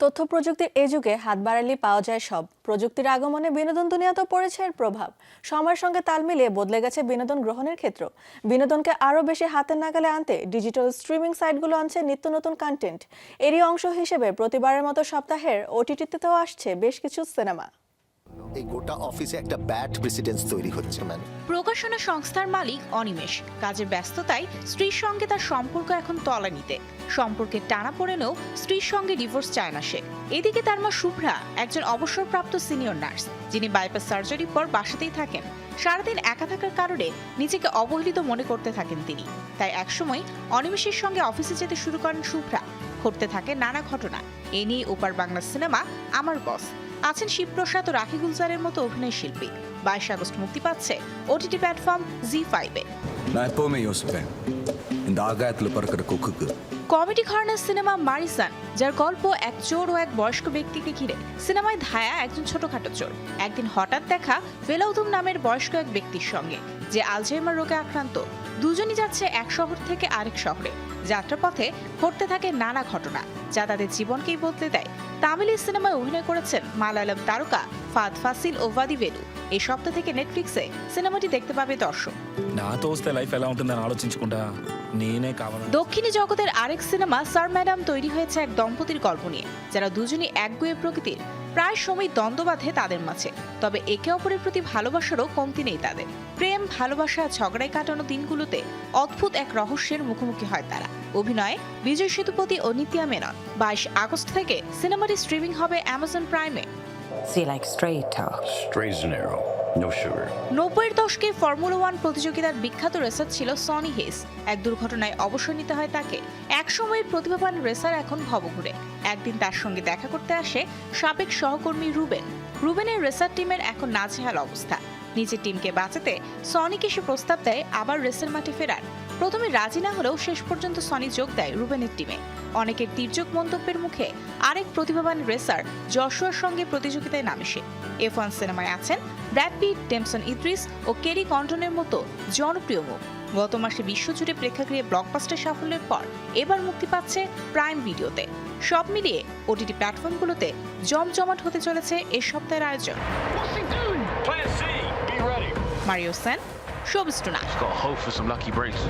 তথ্য প্রযুক্তির এ যুগে হাত বাড়ালি পাওয়া যায় সব। প্রযুক্তির আগমনে বিনোদন দুনিয়াতেও পড়েছে এর প্রভাব। সময়ের সঙ্গে তাল মিলিয়ে বদলে গেছে বিনোদন গ্রহণের ক্ষেত্র। বিনোদনকে আরও বেশি হাতের নাগালে আনতে ডিজিটাল স্ট্রিমিং সাইটগুলো আনছে নিত্য নতুন কন্টেন্ট এরই অংশ হিসেবে প্রতিবারের মতো সপ্তাহের ওটিটিতেও আসছে বেশ কিছু সিনেমা। এই গোটা অফিসে একটা ব্যাড প্রেসিডেন্স তৈরি হচ্ছে ম্যাম প্রকাশনা সংস্থার মালিক অনিমেষ। কাজের ব্যস্ততায় স্ত্রীর সঙ্গে তার সম্পর্ক এখন তলানিতে। সম্পর্কে টানা পড়েলেও স্ত্রীর সঙ্গে ডিভোর্স চায় না সে। এদিকে তার মা শুভ্রা, একজন অবসরপ্রাপ্ত সিনিয়র নার্স যিনি বাইপাস সার্জারির পর বাসাতেই থাকেন। সারাদিন একা থাকার কারণে নিজেকে অবহেলিত মনে করতে থাকেন তিনি। তাই একসময় অনিমেষের সঙ্গে অফিসে যেতে শুরু করেন শুভ্রা। ঘটতে থাকে নানা ঘটনা। এ নিয়ে ওপার বাংলা সিনেমা, আমার বস আছেন শিবপ্রসাদ ও রাখি গুলজারের মতো অভিনয় শিল্পী। বাইশ আগস্ট মুক্তি পাচ্ছে ওটিটি প্ল্যাটফর্ম জি ফাইভে কমেডি ঘরানার সিনেমা মারিসান যার গল্প এক চোর ও এক বয়স্ক ব্যক্তিকে ঘিরে। সিনেমায় ধায়া একজন ছোটখাটো চোর। একদিন হঠাৎ দেখা ফেলাউদ্দুম নামের বয়স্ক এক ব্যক্তির সঙ্গে যে আলঝেমার রোগে আক্রান্ত। দুজনই যাচ্ছে এক শহর থেকে আরেক শহরে। যাত্রা পথে ঘটতে থাকে নানা ঘটনা যা তাদের জীবনকেই বদলে দেয়। তামিল সিনেমায় অভিনয় করেছেন মালায়ালাম তারকা ফাদ ফাসিল ও ভাদিভেলু এই সপ্তাহ থেকে নেটফ্লিক্সে সিনেমাটি দেখতে পাবে দর্শক। দক্ষিণী জগতের আরেক সিনেমা স্যার ম্যাডাম তৈরি হয়েছে এক দম্পতির গল্প নিয়ে যারা দুজনই একগুয়ে প্রকৃতির প্রায় সময় দ্বন্দ্ব বাঁধে তাদের মাঝে। তবে একে অপরের প্রতি ভালোবাসারও কমতি নেই তাদের। প্রেম ভালোবাসা ঝগড়ায় কাটানো দিনগুলোতে অদ্ভুত এক রহস্যের মুখোমুখি হয় তারা। অভিনয়ে বিজয় সেতুপতি ও নিত্যা মেনন। বাইশ আগস্ট থেকে সিনেমাটি স্ট্রিমিং হবে অ্যামাজন প্রাইমে। You like straight talk? Straight as an arrow, no sugar. নব্বইয়ের দশকে ফর্মুলা ওয়ান প্রতিযোগিতার বিখ্যাত রেসার ছিল সনি হেস এক দুর্ঘটনায় অবসর নিতে হয় তাকে। এক সময়ের প্রতিভাবান রেসার এখন ভবঘুরে। একদিন তার সঙ্গে দেখা করতে আসে সাবেক সহকর্মী রুবেন। রুবেনের রেসার টিমের এখন নাজেহাল অবস্থা। নিজের টিমকে বাঁচাতে সনিকে সে প্রস্তাব দেয়, আবার রেসের মাঠে ফেরার। প্রথমে রাজি না হলেও শেষ পর্যন্ত সনি যোগ দেয় রুবেনের টিমে। অনেকের তীর্যক মন্তব্যের মুখে আরেক প্রতিভাবান রেসার যশোয়ার সঙ্গে প্রতিযোগিতায় নামে সে। এফ ওয়ান সিনেমায় আছেন ব্র্যাড পিট ডেমসন ইদ্রিস ও কেরি কন্টনের মতো জনপ্রিয় মুখ। গত মাসে বিশ্বজুড়ে প্রেক্ষাগৃহে ব্লকবাস্টার সাফল্যের পর এবার মুক্তি পাচ্ছে প্রাইম ভিডিওতে। সব মিলিয়ে ওটিটি প্ল্যাটফর্মগুলোতে জমজমাট হতে চলেছে এ সপ্তাহের আয়োজন. Mario Sen Shobas tonight. Got hope for some lucky breaks.